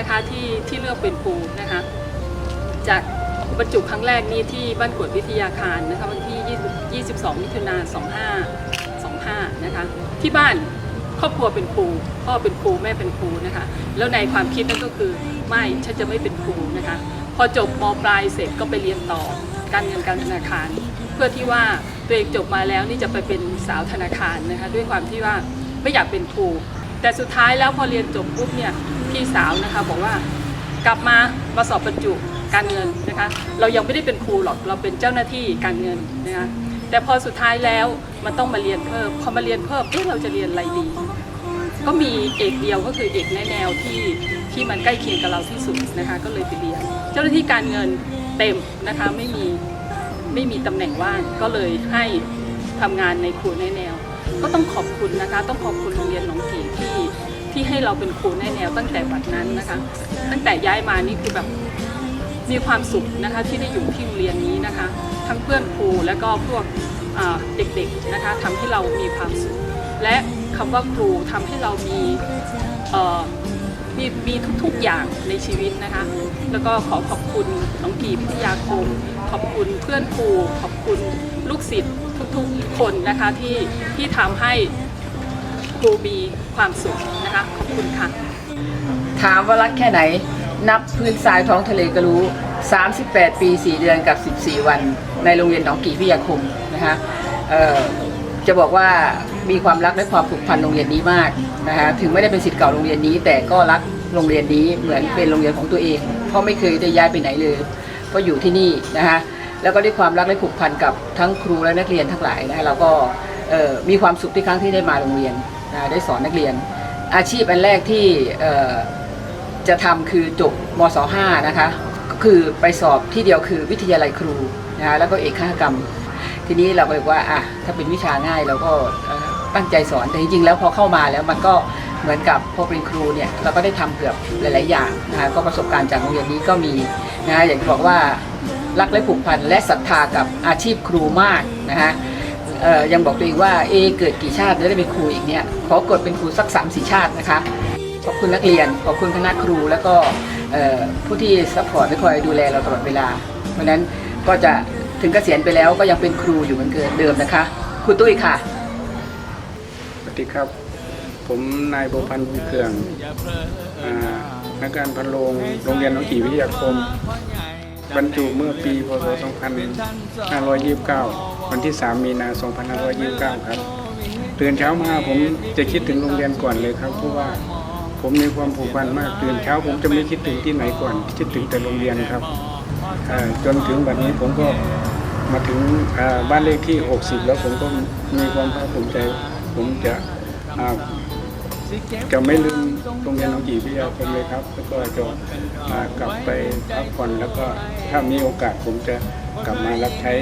นะคะที่ที่เลือกเป็นครูนะคะจากบรรจุครั้งแรกนี้ที่บ้านกวดวิทยาคารนะคะวันที่ 22 มิถุนายน 25 25 นะคะที่บ้านครอบครัวเป็นครูพ่อเป็นครูแม่เป็นครูนะคะแล้วในความคิดนั่นก็คือไม่ฉันจะไม่เป็นครูนะคะพอจบมปลายเสร็จก็ไปเรียนต่อการเงินการธนาคาร เพื่อที่ว่าตัวเองจบมาแล้วนี่จะไปเป็นสาวธนาคารนะคะด้วยความที่ว่าไม่อยากเป็นครูแต่สุดท้ายแล้วพอเรียนจบปุ๊บเนี่ย พี่สาวนะคะบอกว่ากลับมามาสอบบรรจุการเงินนะคะเรายังไม่ได้เป็นครูหรอกเราเป็นเจ้าหน้าที่การเงินนะคะแต่พอสุดท้ายแล้วมันต้องมาเรียนเพิ่มพอมาเรียนเพิ่มเอ๊ะเราจะเรียนอะไรดี ก็มีเอกเดียวก็คือเอกแนแนวที่ที่มันใกล้เคียงกับเราที่สุดนะคะก็เลยไปเรียน เจ้าหน้าที่การเงินเต็มนะคะไม่มีไม่มีตำแหน่งว่างก็เลยให้ทำงานในครูแนแนว ก็ต้องขอบคุณนะคะ ต้องขอบคุณโรงเรียนหนองกี่ที่ ที่ให้เราเป็นครูแนแนวตั้งแต่บัดนั้นนะคะ ตั้งแต่ย้ายมานี่คือแบบมีความสุขนะคะที่ได้อยู่ที่โรงเรียนนี้นะคะ ทั้งเพื่อนครูและก็พวกเด็กๆนะคะทำให้เรามีความสุข และคำว่าครูทำให้เรามีมีมีทุกๆอย่างในชีวิตนะคะ แล้วก็ขอขอบคุณน้องกีพิทยาคม ขอบคุณเพื่อนครู ขอบคุณลูกศิษย์ทุกๆคนนะคะที่ที่ทำให้ ครูมีความสุขนะคะขอบคุณค่ะ ถามว่ารักแค่ไหน นับพื้นทรายท้องทะเลก็รู้ 38 ปี 4 เดือนกับ 14 วัน ในโรงเรียนหนองกี่พิทยาคมนะคะจะบอกว่ามีความรักและความผูกพันโรงเรียนนี้มากนะคะถึงไม่ได้เป็นศิษย์เก่าโรงเรียนนี้ แต่ก็รักโรงเรียนนี้เหมือนเป็นโรงเรียนของตัวเอง เพราะไม่เคยได้ย้ายไปไหนเลย ก็อยู่ที่นี่นะคะแล้วก็ด้วยความรักและผูกพันกับทั้งครูและนักเรียนทั้งหลายนะคะเราก็มีความสุขที่ครั้งที่ได้มาโรงเรียน นะได้สอนนักเรียน อาชีพอันแรกที่จะทำคือจบมศ5นะคะก็คือไปสอบที่เดียวคือวิทยาลัยครูนะคะแล้วก็เอกข้ากรรม ทีนี้เราก็เลยว่าอะถ้าเป็นวิชาง่ายเราก็ตั้งใจสอนแต่จริงๆแล้วพอเข้ามาแล้วมันก็เหมือนกับพอเป็นครูเนี่ยเราก็ได้ทำเกือบหลาย ๆ อย่างนะคะก็ประสบการณ์จากโรงเรียนนี้ก็มีนะคะอย่างที่บอกว่ารักและผูกพันและศรัทธากับอาชีพครูมากนะคะ ยังบอกตัวเองว่าเอเกิดกี่ชาติจะได้เป็นครูอีกเนี่ยขอกดเป็นครูสัก3 4ชาตินะคะ ขอบคุณนักเรียน ขอบคุณคณะครูแล้วก็ผู้ที่ซัพพอร์ตและคอยดูแลเราตลอดเวลา เพราะฉะนั้นก็จะถึงเกษียณไปแล้วก็ยังเป็นครูอยู่เหมือนเดิมนะคะครูตุ้ยค่ะสวัสดีครับ ผมนายโบพันธ์เคืองอานักการพันโรงโรงเรียนหนองกี่วิทยาคม บรรจุเมื่อปีพศ 2529 วันที่ 3 มีนา 2529 ครับ ตื่นเช้ามาผมจะคิดถึงโรงเรียนก่อนเลยครับเพราะว่าผมมีความผูกพันมากตื่นเช้าผมจะไม่คิดถึงที่ไหนก่อน คิดถึงแต่โรงเรียนครับจนถึงบัดนี้ผมก็มาถึงบ้านเลขที่ 60 แล้วผมก็มีความภาคภูมิใจ ผมจะ จะไม่ลืมโรงเรียนหนองกี่พิทยาคมเลยครับ แล้วก็จะกลับไปพักผ่อนแล้วก็ถ้ามีโอกาสผมจะกลับมารับใช้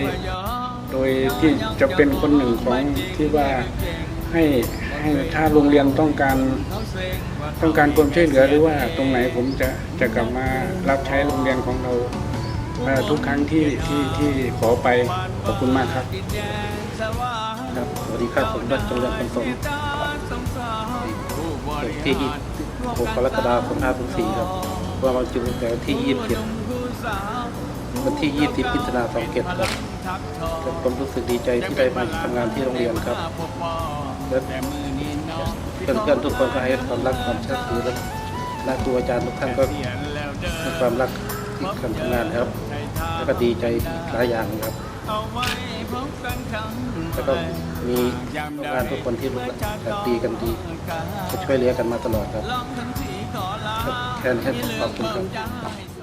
โดยที่จะเป็นคนหนึ่งของที่ว่าให้ให้ถ้าโรงเรียนต้องการต้องการความช่วยเหลือหรือว่าตรงไหนผมจะจะกลับมารับใช้โรงเรียนของเราทุกครั้งที่ที่ที่ขอไปขอบคุณมากครับครับสวัสดีครับผมรัชจงเรืองคนสม เกิดที่6กรกฎาคม54ครับว่ามาจุดแต่วันที่ 27 วันที่ 20พิจารณา27ครับก็ผมรู้สึกดีใจที่ได้มาทำงานที่โรงเรียนครับและเพื่อนๆทุกคนก็ให้ความรักความเชื่อถือและและครูอาจารย์ทุกท่านก็ให้ความรักที่การทำงานครับ แล้วก็ดีใจหลายอย่างครับ แล้วก็มีงานทุกคนที่รู้จักดีกันดีก็ช่วยเหลือกันมาตลอดครับครับแค่นี้ขอบคุณครับบ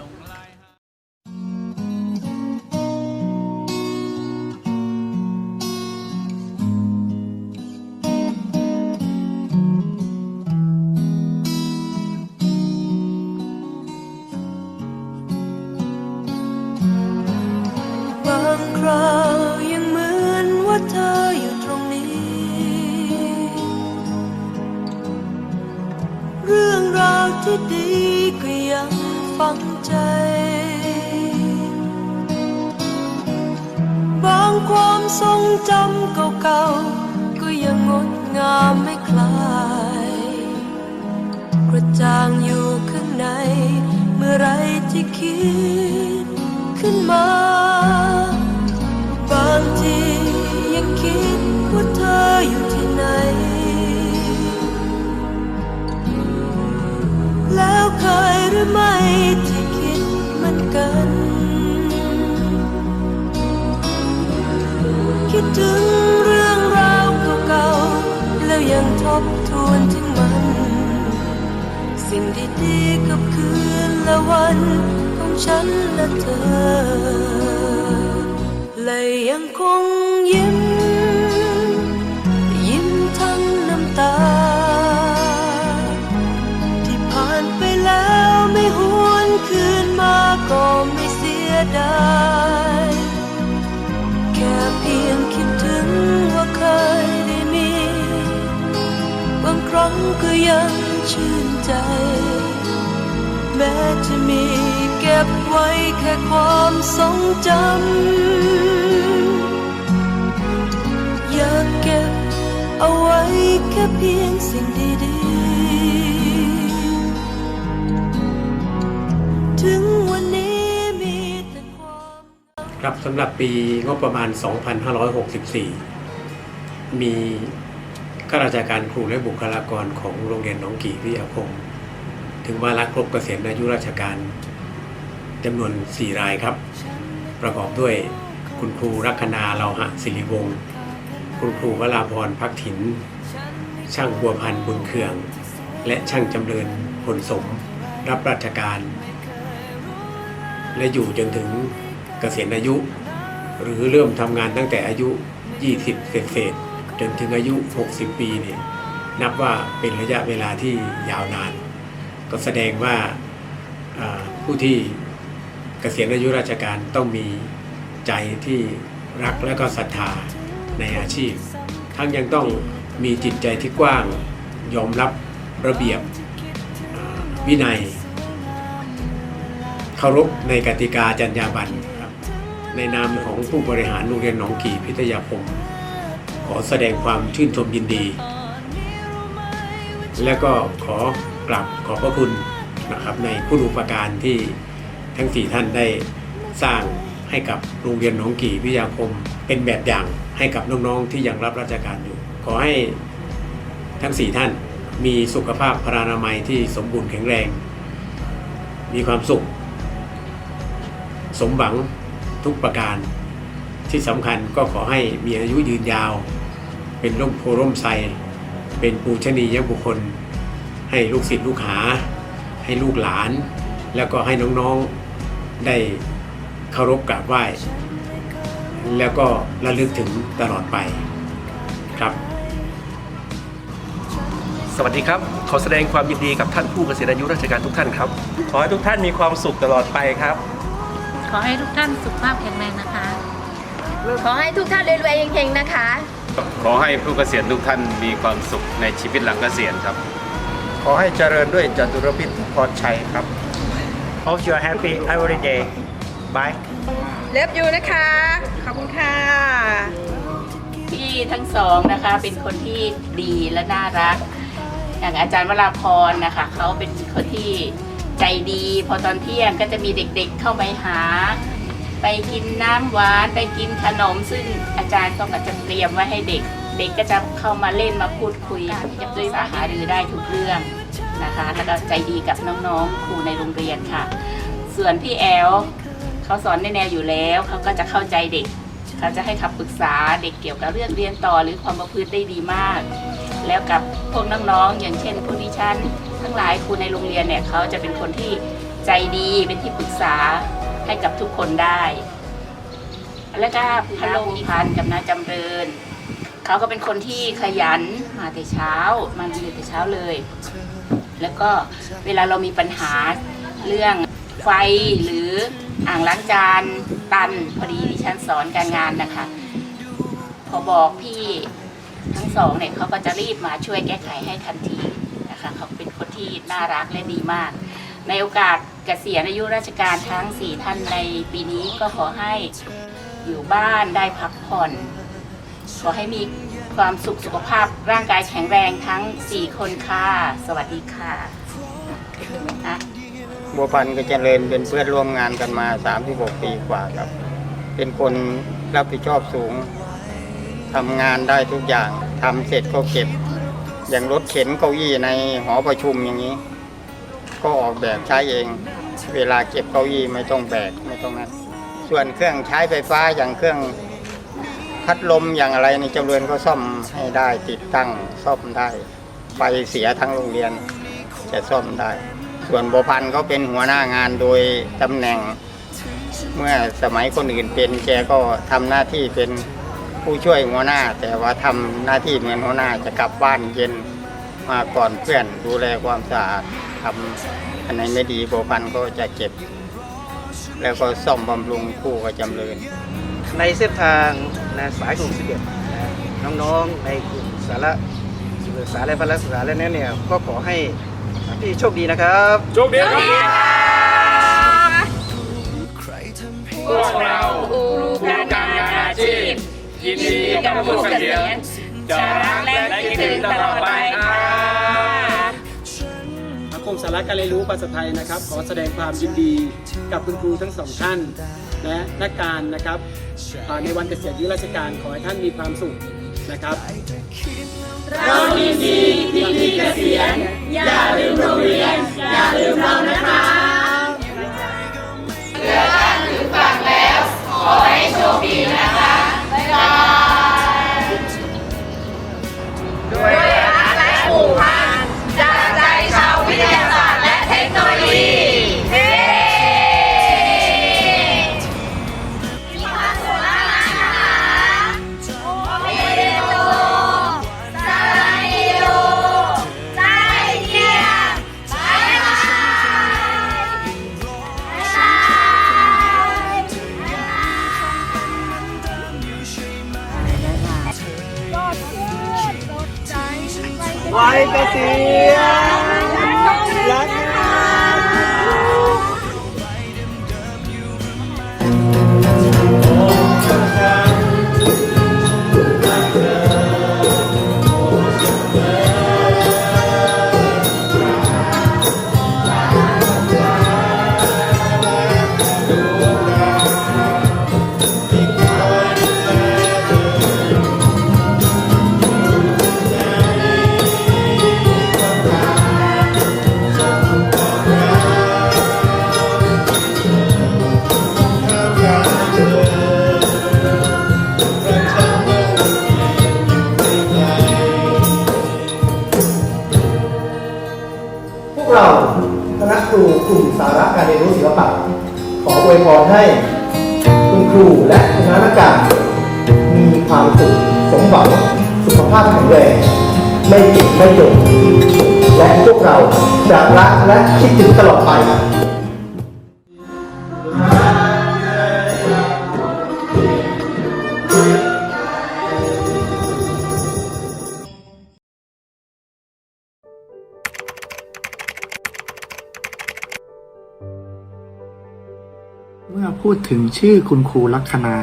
ความทรงจำเก่าๆ ก็ยังงดงามไม่คลาย กระจ่างอยู่ข้างใน เมื่อไรที่คิดขึ้นมา บางทียังคิดว่าเธออยู่ที่ไหน แล้วเคยหรือไม่ ถึงเรื่องราวเก่าๆ แล้วยังทบทวนถึงมัน สิ่งดีๆกับคืนและวันของฉันและเธอ และยังคงยิ้ม ยิ้มทั้งน้ำตา ที่ผ่านไปแล้วไม่หวนคืนมาก็ไม่เสียดาย รั้งก็ยังชื่นใจ แม้จะมีเก็บไว้แค่ความทรงจำ อยากเก็บเอาไว้แค่เพียงสิ่งดีๆ ถึงวันนี้มีแต่ความครับสำหรับปีงบประมาณ 2564 มี ข้าราชการครูและบุคลากรของโรงเรียนหนองกี่วิทยาคม ถึงวาระครบเกษียณอายุราชการจำนวน 4 รายครับ ประกอบด้วยคุณครูรัคนาเลาหะศิริวงศ์คุณครูวราพรพักถิน ช่างบัวพันธ์บุญเคือง และช่างจำเริญผลสม รับราชการ และอยู่จนถึงเกษียณอายุ หรือเริ่มทำงานตั้งแต่อายุ 20 เศษเศษ จนถึงอายุ 60 ปีเนี่ยนับว่าเป็นระยะเวลาที่ยาวนาน ก็แสดงว่าผู้ที่เกษียณอายุราชการต้องมีใจที่รักและก็ศรัทธาในอาชีพ ทั้งยังต้องมีจิตใจที่กว้างยอมรับระเบียบวินัย เคารพในกติกาจรรยาบรรณในนามของผู้บริหารโรงเรียนหนองกี่พิทยาคม ขอแสดงความชื่นชมยินดี และก็ขอกลับขอบพระคุณนะครับในผู้อุปการที่ทั้งสี่ท่านได้สร้างให้กับโรงเรียนหนองกี่วิทยาคมเป็นแบบอย่างให้กับน้องๆที่ยังรับราชการอยู่ ขอให้ทั้งสี่ท่านมีสุขภาพพรานามัยที่สมบูรณ์แข็งแรง มีความสุข สมหวังทุกประการ ที่สำคัญก็ขอให้มีอายุยืนยาว เป็นร่มโพร่มไทรเป็นปูชนียบุคคล ให้ลูกศิษย์ลูกหา ให้ลูกหลาน แล้วก็ให้น้องๆได้เคารพกราบไหว้ แล้วก็ระลึกถึงตลอดไปครับ สวัสดีครับ ขอแสดงความยินดีกับท่านผู้เกษียณอายุราชการทุกท่านครับ ขอให้ทุกท่านมีความสุขตลอดไปครับ ขอให้ทุกท่านสุขภาพแข็งแรงนะคะ ขอให้ทุกท่านรวยๆเฮงๆนะคะ ขอให้ผู้เกษียณทุกท่านมีความสุขในชีวิตหลังเกษียณครับ ขอให้เจริญด้วยจตุรพิษพรชัยครับ Hope you are happy every day Bye เลิฟยูนะคะ ขอบคุณค่ะ พี่ทั้งสองนะคะเป็นคนที่ดีและน่ารัก อย่างอาจารย์วราพรนะคะเขาเป็นคนที่ใจดี พอตอนเที่ยงก็จะมีเด็กๆเข้าไปหา ไปกินน้ำหวานไปกินขนม ซึ่งอาจารย์ก็จะเตรียมไว้ให้เด็ก เด็กก็จะเข้ามาเล่นมาพูดคุยกับด้วยสาหารือได้ทุกเรื่องนะคะแล้วก็ใจดีกับน้องๆครูในโรงเรียนค่ะ ส่วนพี่แอลเขาสอนในแนวอยู่แล้วเขาก็จะเข้าใจเด็กเขเขาจะให้คำปรึกษาเด็กเกี่ยวกับเรื่องเรียนต่อหรือความประพฤติได้ดีมาก แล้วกับพวกน้องๆอย่างเช่นผู้ดิฉันทั้งหลายครูในโรงเรียนเนี่ยเขาจะเป็นคนที่ใจดีเป็นที่ปรึกษา ให้กับทุกคนได้ แล้วก็พะโลงพันกับนาจำเริญ เขาก็เป็นคนที่ขยันมาแต่เช้ามาเรียนแต่เช้าเลย แล้วก็เวลาเรามีปัญหาเรื่องไฟหรืออ่างล้างจานตันพอดีดิฉันสอนการงานนะคะ พอบอกพี่ทั้งสองเนี่ยเขาก็จะรีบมาช่วยแก้ไขให้ทันทีนะคะเขาเป็นคนที่น่ารักและดีมาก ในโอกาสเกษียณอายุราชการทั้ง 4 ท่านในปีนี้ก็ขอให้อยู่บ้านได้พักผ่อน ขอให้มีความสุขสุขภาพร่างกายแข็งแรงทั้ง 4 คนค่ะ สวัสดีค่ะอะบัวพันธ์กับเจริญเป็นเพื่อนร่วมงานกันมา 36 ปีกว่าครับ เป็นคนรับผิดชอบสูงทำงานได้ทุกอย่างทำเสร็จก็เก็บ อย่างรถเข็นเก้าอี้ในหอประชุมอย่างนี้ ก็ออกแบบใช้เอง เวลาเก็บเก้าอี้ไม่ต้องแบกไม่ต้องนั้นส่วนเครื่องใช้ไฟฟ้าอย่างเครื่องพัดลมอย่างอะไรในจำเริญก็ซ่อมให้ได้ติดตั้งซ่อมได้ไฟเสียทั้งโรงเรียนจะซ่อมได้ ส่วนบพันเขาเป็นหัวหน้างานโดยตำแหน่ง เมื่อสมัยคนอื่นเป็นแกก็ทำหน้าที่เป็นผู้ช่วยหัวหน้า แต่ว่าทำหน้าที่เหมือนหัวหน้าจะกลับบ้านเย็นมาก่อนเพื่อนดูแลความสะอาด ทำอันไหนไม่ดีโบพันก็จะเก็บ แล้วก็ซ่อมบำรุงคู่กับจำเริญในเส้นทางนะสายกลุ่ม11นะน้องๆในกลุ่มสาระศึกษาและพละศึกษาและนั้นเนี่ยก็ขอให้พี่โชคดีนะครับโชคดีครับพวกเราผู้การงานอาชีพยินดีกับผู้เกษียณจะรักและคิดถึงตลอดไปครับ มสาระการเรียนรู้ภาษาไทยนะครับ ขอแสดงความยินดีกับคุณครูทั้งสองท่าน และนักการนะครับในวันเกษียณอายุราชการขอให้ท่านมีความสุขนะครับ เรายินดีที่พี่เกษียณ ไว้ ขออวยพรให้คุณครูและคณะนักการมีความสุขสมหวังสุขภาพแข็งแรงไม่เจ็บไม่จนและพวกเราจะรักและคิดถึงตลอดไป เมื่อพูดถึงชื่อคุณครูลัคนา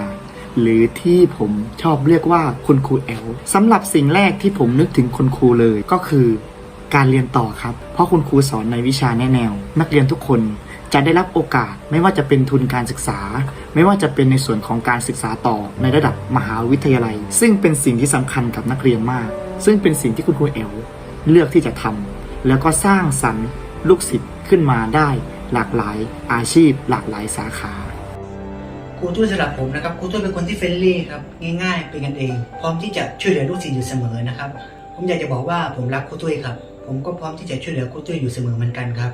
หรือที่ผมชอบเรียกว่าคุณครูแอลสำหรับสิ่งแรกที่ผมนึกถึงคุณครูเลยก็คือการเรียนต่อครับ เพราะคุณครูสอนในวิชาแนแนว นักเรียนทุกคนจะได้รับโอกาสไม่ว่าจะเป็นทุนการศึกษา ไม่ว่าจะเป็นในส่วนของการศึกษาต่อในระดับมหาวิทยาลัย ซึ่งเป็นสิ่งที่สำคัญกับนักเรียนมาก ซึ่งเป็นสิ่งที่คุณครูแอลเลือกที่จะทำแล้วก็สร้างสรรค์ลูกศิษย์ขึ้นมาได้ หลากหลายอาชีพ หลากหลายสาขาคครูตุ้ยสำหรับผมนะครับครูตุ้ยเป็นคนที่เฟรนลี่ครับง่ายๆ เป็นกันเอง พร้อมที่จะช่วยเหลือลูกศิษย์อยู่เสมอนะครับ ผมอยากจะบอกว่าผมรักครูตุ้ยครับ ผมก็พร้อมที่จะช่วยเหลือครูตุ้ยอยู่เสมอเหมือนกันครับ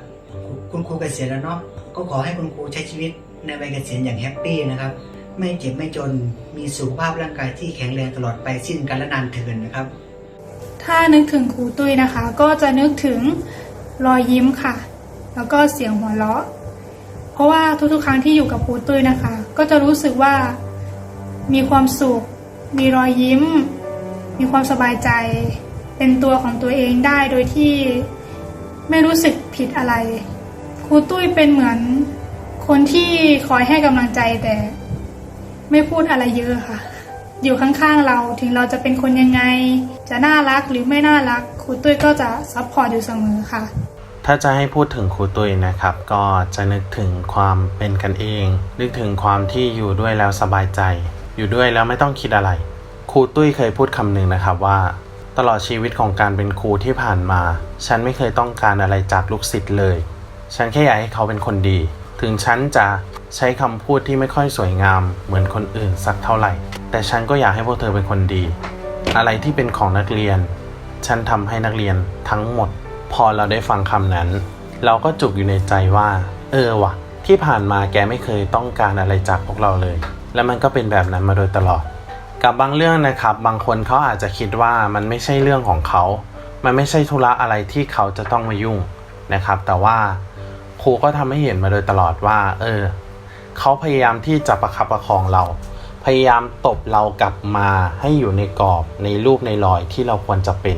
คุณครูเกษียณแล้วเนาะก็ขอให้คุณครูใช้ชีวิตในวัยเกษียณอย่างแฮปปี้นะครับไม่เจ็บไม่จนมีสุขภาพร่างกายที่แข็งแรงตลอดไปสิ้นกาลนานเทินนะครับ ถ้านึกถึงครูตุ้ยนะคะ ก็จะนึกถึงรอยยิ้มค่ะ แล้วก็เสียงหัวเราะ เพราะว่าทุกๆ ครั้งที่อยู่กับครูตุ้ยนะคะ ก็จะรู้สึกว่ามีความสุข มีรอยยิ้ม มีความสบายใจ เป็นตัวของตัวเองได้โดยที่ไม่รู้สึกผิดอะไร ครูตุ้ยเป็นเหมือนคนที่คอยให้กำลังใจแต่ไม่พูดอะไรเยอะค่ะ อยู่ข้างๆเราถึงเราจะเป็นคนยังไง จะน่ารักหรือไม่น่ารักครูตุ้ยก็จะซัพพอร์ตอยู่เสมอค่ะ ถ้าจะให้พูดถึงครูตุยนะครับ ก็จะนึกถึงความเป็นกันเอง นึกถึงความที่อยู่ด้วยแล้วสบายใจ อยู่ด้วยแล้วไม่ต้องคิดอะไร ครูตุ้ยเคยพูดคำหนึ่งนะครับว่า ตลอดชีวิตของการเป็นครูที่ผ่านมา ฉันไม่เคยต้องการอะไรจากลูกศิษย์เลย ฉันแค่อยากให้เขาเป็นคนดี ถึงฉันจะใช้คำพูดที่ไม่ค่อยสวยงาม เหมือนคนอื่นสักเท่าไหร่ แต่ฉันก็อยากให้พวกเธอเป็นคนดี อะไรที่เป็นของนักเรียน ฉันทำให้นักเรียนทั้งหมด พอเราได้ฟังคำนั้น เราก็จุกอยู่ในใจว่า เออว่ะที่ผ่านมาแกไม่เคยต้องการอะไรจากพวกเราเลย และมันก็เป็นแบบนั้นมาโดยตลอด กับบางเรื่องนะครับ บางคนเขาอาจจะคิดว่ามันไม่ใช่เรื่องของเขา มันไม่ใช่ธุระอะไรที่เขาจะต้องมายุ่งนะครับ แต่ว่าครูก็ทำให้เห็นมาโดยตลอดว่า เออเขาพยายามที่จะประคับประคองเรา พยายามตบเรากลับมาให้อยู่ในกรอบในรูปในรอยที่เราควรจะเป็น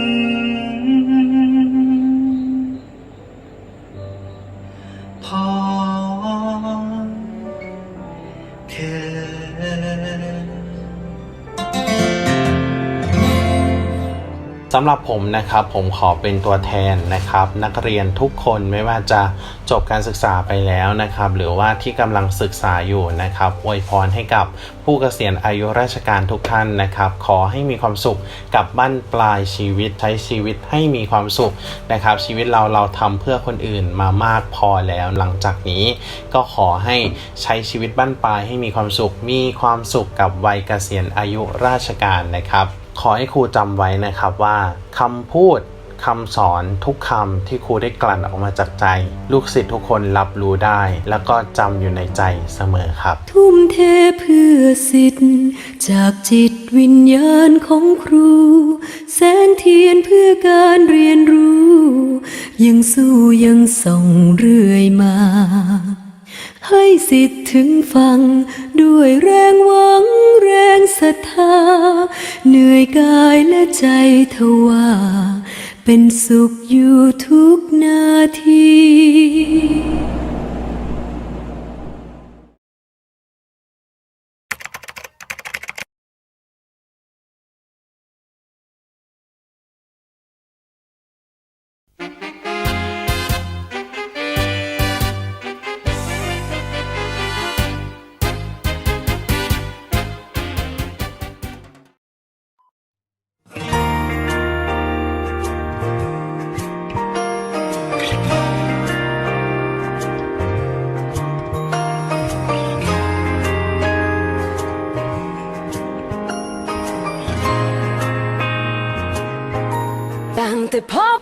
ำหรับผมนะครับผมขอเป็นตัวแทนนะครับ นักเรียนทุกคนไม่ว่าจะจบการศึกษาไปแล้วนะครับ หรือว่าที่กำลังศึกษาอยู่นะครับอวยพรให้กับผู้เกษียณอายุราชการทุกท่านนะครับ ขอให้มีความสุขกับบั้นปลายชีวิตใช้ชีวิตให้มีความสุขนะครับ ชีวิตเราเราทำเพื่อคนอื่นมามากพอแล้วหลังจากนี้ ก็ขอให้ใช้ชีวิตบั้นปลายให้มีความสุขมีความสุขกับวัยเกษียณอายุราชการนะครับ ขอให้ครูจำไว้นะครับว่าคำพูดคำสอนทุกคำที่ครูได้กลั่นออกมาจากใจ ลูกศิษย์ทุกคนรับรู้ได้ แล้วก็จำอยู่ในใจเสมอครับ ทุ่มเทเพื่อสิทธิ์จากจิตวิญญาณของครู แสงเทียนเพื่อการเรียนรู้ ยังสู้ยังส่องเรื่อยมา ให้สิทธิ์ถึงฟัง ด้วยแรงหวังแรงศรัทธา เหนื่อยกายและใจทว่า เป็นสุขอยู่ทุกนาที the pop